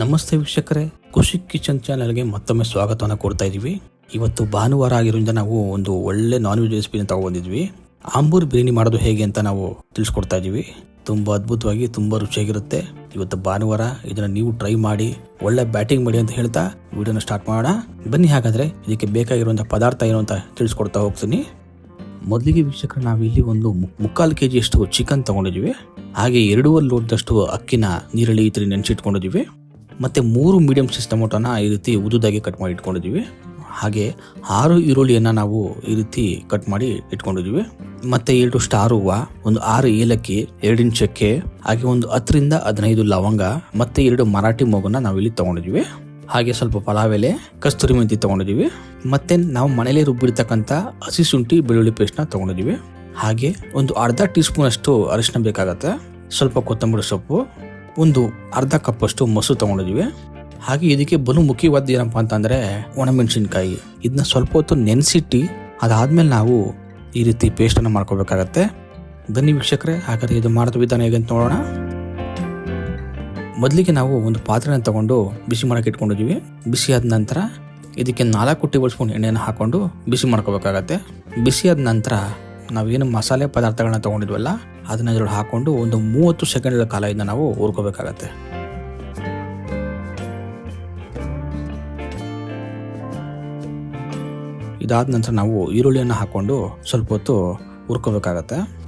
ನಮಸ್ತೆ ವೀಕ್ಷಕರೇ. ಖುಷಿ ಕಿಚನ್ ಚಾನಲ್ಗೆ ಮತ್ತೊಮ್ಮೆ ಸ್ವಾಗತವನ್ನು ಕೊಡ್ತಾ ಇದೀವಿ ಇವತ್ತು ಭಾನುವಾರ ಆಗಿರೋದ್ರಿಂದ ನಾವು ಒಂದು ಒಳ್ಳೆ ನಾನ್ ವೆಜ್ ರೆಸಿಪಿನ ತಗೊಂಡಿದ್ವಿ. ಆಂಬೂರ್ ಬಿರಿಯಾನಿ ಮಾಡೋದು ಹೇಗೆ ಅಂತ ನಾವು ತಿಳಿಸ್ಕೊಡ್ತಾ ಇದೀವಿ ತುಂಬಾ ಅದ್ಭುತವಾಗಿ ತುಂಬಾ ರುಚಿಯಾಗಿರುತ್ತೆ. ಇವತ್ತು ಭಾನುವಾರ, ಇದನ್ನ ನೀವು ಟ್ರೈ ಮಾಡಿ, ಒಳ್ಳೆ ಬ್ಯಾಟಿಂಗ್ ಮಾಡಿ ಅಂತ ಹೇಳ್ತಾ ವಿಡಿಯೋನ ಸ್ಟಾರ್ಟ್ ಮಾಡೋಣ. ಬನ್ನಿ ಹಾಗಾದ್ರೆ ಇದಕ್ಕೆ ಬೇಕಾಗಿರುವಂತಹ ಪದಾರ್ಥ ಏನು ಅಂತ ತಿಳಿಸ್ಕೊಡ್ತಾ ಹೋಗ್ತೀನಿ. ಮೊದಲಿಗೆ ವೀಕ್ಷಕರು, ನಾವು ಇಲ್ಲಿ ಒಂದು ಮುಕ್ಕಾಲು ಕೆ ಜಿಯಷ್ಟು ಚಿಕನ್ ತೊಗೊಂಡಿದ್ದೀವಿ. ಹಾಗೆ ಎರಡೂವರೆ ಲೋಟದಷ್ಟು ಅಕ್ಕಿನ ನೀರಲ್ಲಿ ಈ ಥರ ನೆನೆಸಿಟ್ಕೊಂಡಿದ್ದೀವಿ. ಮತ್ತೆ ಮೂರು ಮೀಡಿಯಮ್ ಸೈಜ್ ಟೊಮೊಟೊನ ಈ ರೀತಿ ಉದುದಾಗಿ ಕಟ್ ಮಾಡಿ ಇಟ್ಕೊಂಡಿದ್ದೀವಿ. ಹಾಗೆ ಆರು ಈರುಳ್ಳಿಯನ್ನು ನಾವು ಈ ರೀತಿ ಕಟ್ ಮಾಡಿ ಇಟ್ಕೊಂಡಿದ್ದೀವಿ. ಮತ್ತು ಎರಡು ಸ್ಟಾರ್ ಹೂವು, ಒಂದು ಆರು ಏಲಕ್ಕಿ ಎರಡಿನ ಚಕ್ಕೆ ಹಾಗೆ ಒಂದು ಹತ್ತರಿಂದ ಹದಿನೈದು ಲವಂಗ, ಮತ್ತು ಎರಡು ಮರಾಠಿ ಮೊಗನ ನಾವು ಇಲ್ಲಿ ತೊಗೊಂಡಿದ್ದೀವಿ. ಹಾಗೆ ಸ್ವಲ್ಪ ಪಲಾವ್ ಎಲೆ, ಕಸ್ತೂರಿ ಮೆಂತಿ ತೊಗೊಂಡಿದ್ದೀವಿ. ಮತ್ತು ನಾವು ಮನೇಲಿ ರುಬ್ಬಿರ್ತಕ್ಕಂಥ ಹಸಿ ಶುಂಠಿ ಬೆಳ್ಳುಳ್ಳಿ ಪೇಸ್ಟ್ನ ತೊಗೊಂಡಿದ್ದೀವಿ. ಹಾಗೆ ಒಂದು ಅರ್ಧ ಟೀ ಸ್ಪೂನಷ್ಟು ಅರಿಶಿನ ಬೇಕಾಗತ್ತೆ. ಸ್ವಲ್ಪ ಕೊತ್ತಂಬರಿ ಸೊಪ್ಪು ಒಂದು ಅರ್ಧ ಕಪ್ ಅಷ್ಟು ಮೊಸರು ತೊಗೊಂಡಿದ್ವಿ. ಹಾಗೆ ಇದಕ್ಕೆ ಬಲು ಮುಖ್ಯವಾದ ಏನಪ್ಪ ಅಂತಂದ್ರೆ ಒಣಮೆಣಸಿನ್ಕಾಯಿ. ಇದನ್ನ ಸ್ವಲ್ಪ ಹೊತ್ತು ನೆನೆಸಿಟ್ಟು ಅದಾದ್ಮೇಲೆ ನಾವು ಈ ರೀತಿ ಪೇಸ್ಟನ್ನು ಮಾಡ್ಕೋಬೇಕಾಗತ್ತೆ. ಬನ್ನಿ ವೀಕ್ಷಕರೇ, ಹಾಗಾದ್ರೆ ಇದು ಮಾಡೋದು ವಿಧಾನ ಹೇಗೆ ಅಂತ ನೋಡೋಣ. ಮೊದಲಿಗೆ ನಾವು ಒಂದು ಪಾತ್ರೆನ ತಗೊಂಡು ಬಿಸಿ ಮಾಡಕ್ಕೆ ಇಟ್ಕೊಂಡಿದೀವಿ. ಬಿಸಿ ಆದ ನಂತರ ಇದಕ್ಕೆ ನಾಲ್ಕು ಟೇಬಲ್ ಸ್ಪೂನ್ ಎಣ್ಣೆಯನ್ನು ಹಾಕೊಂಡು ಬಿಸಿ ಮಾಡ್ಕೋಬೇಕಾಗತ್ತೆ. ಬಿಸಿ ಆದ ನಂತರ ನಾವೇನು ಮಸಾಲೆ ಪದಾರ್ಥಗಳನ್ನ ತಗೊಂಡಿದ್ವಲ್ಲ, ಅದನ್ನ ಇದ್ರೊಳಗೆ ಹಾಕೊಂಡು ಒಂದು ಮೂವತ್ತು ಸೆಕೆಂಡ್ಗಳ ಕಾಲ ನಾವು ಹುರ್ಕೋಬೇಕಾಗತ್ತೆ. ಇದಾದ ನಂತರ ನಾವು ಈರುಳ್ಳಿಯನ್ನು ಹಾಕೊಂಡು ಸ್ವಲ್ಪ ಹೊತ್ತು ಹುರ್ಕೋಬೇಕಾಗತ್ತೆ.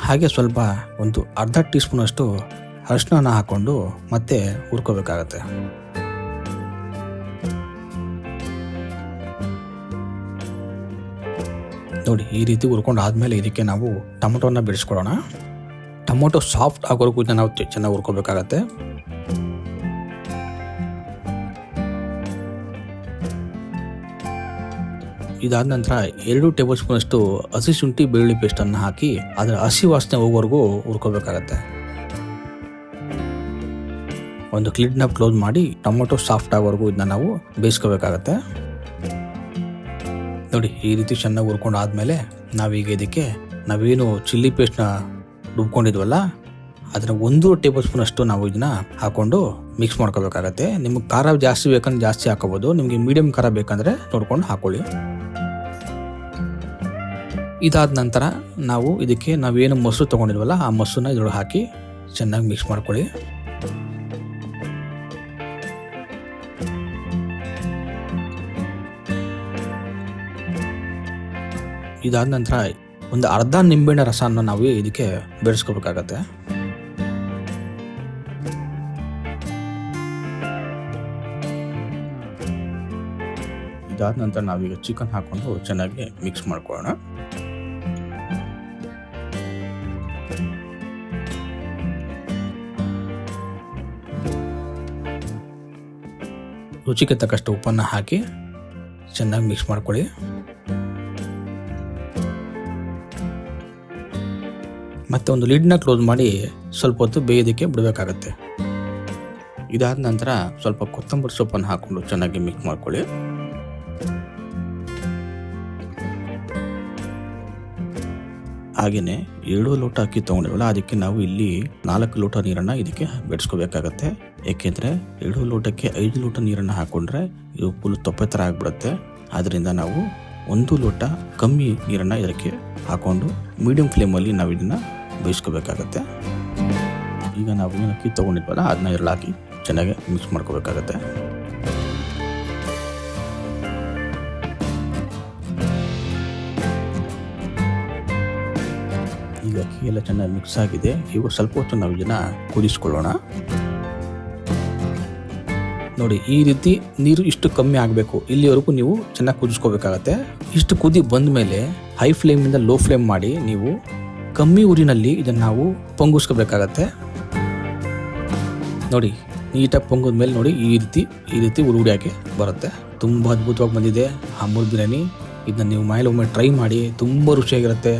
ಹಾಗೆ ಸ್ವಲ್ಪ ಒಂದು ಅರ್ಧ ಟೀ ಸ್ಪೂನ್ ಅಷ್ಟು ಅರಿಶಿನ ಹಾಕೊಂಡು ಮತ್ತೆ ಹುರ್ಕೋಬೇಕಾಗತ್ತೆ. ನೋಡಿ, ಈ ರೀತಿ ಹುರ್ಕೊಂಡು ಆದಮೇಲೆ ಇದಕ್ಕೆ ನಾವು ಟೊಮೊಟೊನ ಬಿಡಿಸ್ಕೊಡೋಣ ಟೊಮೊಟೊ ಸಾಫ್ಟ್ ಆಗೋವರೆಗೂ ನಾವು ಚೆನ್ನಾಗಿ ಹುರ್ಕೋಬೇಕಾಗತ್ತೆ. ಇದಾದ ನಂತರ ಎರಡು ಟೇಬಲ್ ಸ್ಪೂನ್ ಅಷ್ಟು ಹಸಿ ಶುಂಠಿ ಬೆಳ್ಳುಳ್ಳಿ ಪೇಸ್ಟ್ ಅನ್ನು ಹಾಕಿ ಅದರ ಹಸಿ ವಾಸನೆ ಹೋಗೋವರೆಗೂ ಹುರ್ಕೋಬೇಕಾಗತ್ತೆ. ಒಂದು ಕ್ಲಿಡ್ನ ಕ್ಲೋಸ್ ಮಾಡಿ ಟೊಮೊಟೊ ಸಾಫ್ಟ್ ಆಗೋವರೆಗೂ ಇದನ್ನ ನಾವು ಬೇಯಿಸ್ಕೋಬೇಕಾಗತ್ತೆ. ನೋಡಿ, ಈ ರೀತಿ ಚೆನ್ನಾಗಿ ಹುರ್ಕೊಂಡು ಆದ್ಮೇಲೆ ನಾವೀಗ ಇದಕ್ಕೆ ನಾವೇನು ಚಿಲ್ಲಿ ಪೇಸ್ಟ್ನ ರುಬ್ಕೊಂಡಿದ್ವಲ್ಲ ಅದರ ಒಂದು ಟೇಬಲ್ ಸ್ಪೂನ್ ಅಷ್ಟು ನಾವು ಇದನ್ನ ಹಾಕೊಂಡು ಮಿಕ್ಸ್ ಮಾಡ್ಕೋಬೇಕಾಗತ್ತೆ. ನಿಮ್ಗೆ ಖಾರ ಜಾಸ್ತಿ ಬೇಕಂದ್ರೆ ಜಾಸ್ತಿ ಹಾಕೋಬಹುದು ನಿಮಗೆ ಮೀಡಿಯಂ ಖಾರ ಬೇಕಂದ್ರೆ ನೋಡ್ಕೊಂಡು ಹಾಕೊಳ್ಳಿ. ಇದಾದ ನಂತರ ನಾವು ಇದಕ್ಕೆ ನಾವೇನು ಮೊಸರು ತಗೊಂಡಿದ್ವಲ್ಲ, ಆ ಮೊಸರನ್ನ ಇದ್ರೊಳಗೆ ಹಾಕಿ ಚೆನ್ನಾಗಿ ಮಿಕ್ಸ್ ಮಾಡ್ಕೊಳ್ಳಿ. ಇದಾದ ನಂತರ ಒಂದು ಅರ್ಧ ನಿಂಬೆಹಣ್ಣು ರಸನ ನಾವು ಇದಕ್ಕೆ ಬೆರೆಸ್ಕೋಬೇಕಾಗತ್ತೆ. ಇದಾದ ನಂತರ ನಾವೀಗ ಚಿಕನ್ ಹಾಕೊಂಡು ಚೆನ್ನಾಗಿ ಮಿಕ್ಸ್ ಮಾಡ್ಕೊಳ್ಳೋಣ. ರುಚಿಗೆ ತಕ್ಕಷ್ಟು ಉಪ್ಪನ್ನು ಹಾಕಿ ಚೆನ್ನಾಗಿ ಮಿಕ್ಸ್ ಮಾಡ್ಕೊಳ್ಳಿ. ಮತ್ತೆ ಒಂದು ಲಿಡ್ನ ಕ್ಲೋಸ್ ಮಾಡಿ ಸ್ವಲ್ಪ ಹೊತ್ತು ಬೇಯೋದಕ್ಕೆ ಬಿಡಬೇಕಾಗತ್ತೆ. ಇದಾದ ನಂತರ ಸ್ವಲ್ಪ ಕೊತ್ತಂಬರಿ ಸೊಪ್ಪನ್ನು ಹಾಕೊಂಡು ಚೆನ್ನಾಗಿ ಮಿಕ್ಸ್ ಮಾಡ್ಕೊಳ್ಳಿ. ಹಾಗೆಯೇ ಏಳು ಲೋಟ ಅಕ್ಕಿ ತೊಗೊಂಡಿವಲ್ಲ, ಅದಕ್ಕೆ ನಾವು ಇಲ್ಲಿ ನಾಲ್ಕು ಲೋಟ ನೀರನ್ನು ಇದಕ್ಕೆ ಬೆಡ್ಸ್ಕೋಬೇಕಾಗತ್ತೆ. ಏಕೆಂದರೆ ಏಳು ಲೋಟಕ್ಕೆ ಐದು ಲೋಟ ನೀರನ್ನು ಹಾಕೊಂಡ್ರೆ ಇದು ಫುಲ್ ತೊಪ್ಪೆ ಥರ ಆಗಿಬಿಡುತ್ತೆ. ಆದ್ದರಿಂದ ನಾವು ಒಂದು ಲೋಟ ಕಮ್ಮಿ ನೀರನ್ನು ಇದಕ್ಕೆ ಹಾಕೊಂಡು ಮೀಡಿಯಂ ಫ್ಲೇಮಲ್ಲಿ ನಾವು ಇದನ್ನು ಬೇಯಿಸ್ಕೋಬೇಕಾಗತ್ತೆ. ಈಗ ನಾವು ಏನು ಅಕ್ಕಿ ತೊಗೊಂಡಿದ್ವಲ್ಲ, ಅದನ್ನ ಎರಡು ಹಾಕಿ ಚೆನ್ನಾಗಿ ಮಿಕ್ಸ್ ಮಾಡ್ಕೋಬೇಕಾಗತ್ತೆ. ಈಗ ಅಕ್ಕಿ ಎಲ್ಲ ಚೆನ್ನಾಗಿ ಮಿಕ್ಸ್ ಆಗಿದೆ. ಈಗ ಸ್ವಲ್ಪ ಹೊತ್ತು ನಾವು ಇದನ್ನ ಕುದಿಸ್ಕೊಳ್ಳೋಣ. ನೋಡಿ, ಈ ರೀತಿ ನೀರು ಇಷ್ಟು ಕಮ್ಮಿ ಆಗಬೇಕು. ಇಲ್ಲಿವರೆಗೂ ನೀವು ಚೆನ್ನಾಗಿ ಕುದಿಸ್ಕೋಬೇಕಾಗತ್ತೆ. ಇಷ್ಟು ಕುದಿ ಬಂದ ಮೇಲೆ ಹೈ ಫ್ಲೇಮಿಂದ ಲೋ ಫ್ಲೇಮ್ ಮಾಡಿ ನೀವು ಕಮ್ಮಿ ಊರಿನಲ್ಲಿ ಇದನ್ನು ನಾವು ಪೊಂಗಿಸ್ಕೋಬೇಕಾಗತ್ತೆ. ನೋಡಿ, ನೀಟಾಗಿ ಪೊಂಗದ ಮೇಲೆ ನೋಡಿ ಈ ರೀತಿ ಈ ರೀತಿ ಉರುಗುಡಿಯಾಗಿ ಬರುತ್ತೆ. ತುಂಬ ಅದ್ಭುತವಾಗಿ ಬಂದಿದೆ. ಹಮ್ಮೂರ್ ಬಿರಿಯಾನಿ. ಇದನ್ನ ನೀವು ಮನೇಲಿ ಒಮ್ಮೆ ಟ್ರೈ ಮಾಡಿ, ತುಂಬ ರುಚಿಯಾಗಿರುತ್ತೆ.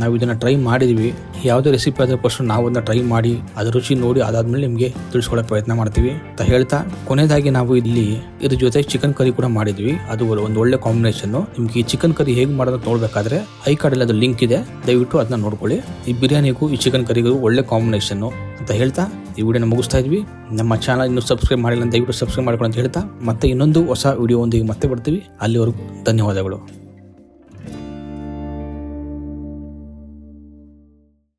ನಾವು ಇದನ್ನು ಟ್ರೈ ಮಾಡಿದ್ವಿ. ಯಾವುದೇ ರೆಸಿಪಿ ಆದರೂ ಫಸ್ಟ್ ನಾವು ಅದನ್ನ ಟ್ರೈ ಮಾಡಿ, ಅದ್ರ ರುಚಿ ನೋಡಿ ಅದಾದ್ಮೇಲೆ ನಿಮಗೆ ತಿಳಿಸ್ಕೊಳ್ಳೋಕೆ ಪ್ರಯತ್ನ ಮಾಡ್ತೀವಿ. ಅಂತ ಹೇಳ್ತಾ ಕೊನೆಯದಾಗಿ ನಾವು ಇಲ್ಲಿ ಇದ್ರ ಜೊತೆ ಚಿಕನ್ ಕರಿ ಕೂಡ ಮಾಡಿದ್ವಿ. ಅದು ಒಂದು ಒಳ್ಳೆ ಕಾಂಬಿನೇಷನ್ ನಿಮ್ಗೆ ಈ ಚಿಕನ್ ಕರಿ ಹೇಗೆ ಮಾಡೋದು ನೋಡ್ಬೇಕಾದ್ರೆ ಐ ಕಾರ್ಡಲ್ಲಿ ಅದು ಲಿಂಕ್ ಇದೆ. ದಯವಿಟ್ಟು ಅದನ್ನ ನೋಡ್ಕೊಳ್ಳಿ. ಈ ಬಿರಿಯಾನಿಗೂ ಈ ಚಿಕನ್ ಕರಿಗೂ ಒಳ್ಳೆ ಕಾಂಬಿನೇಷನ್ ಅಂತ ಹೇಳ್ತಾ, ಈ ವಿಡಿಯೋನ ಮುಗಿಸ್ತಾ ಇದ್ವಿ. ನಮ್ಮ ಚಾನಲ್ ಇನ್ನು ಸಬ್ಸ್ಕ್ರೈಬ್ ಮಾಡಿಲ್ಲ ದಯವಿಟ್ಟು ಸಬ್ಸ್ಕ್ರೈಬ್ ಮಾಡ್ಕೊಳ್ಳಿ ಅಂತ ಹೇಳ್ತಾ, ಮತ್ತೆ ಇನ್ನೊಂದು ಹೊಸ ವಿಡಿಯೋ ಒಂದಿಗೆ ಮತ್ತೆ ಬರ್ತೀವಿ. ಅಲ್ಲಿವರೆಗೂ ಧನ್ಯವಾದಗಳು.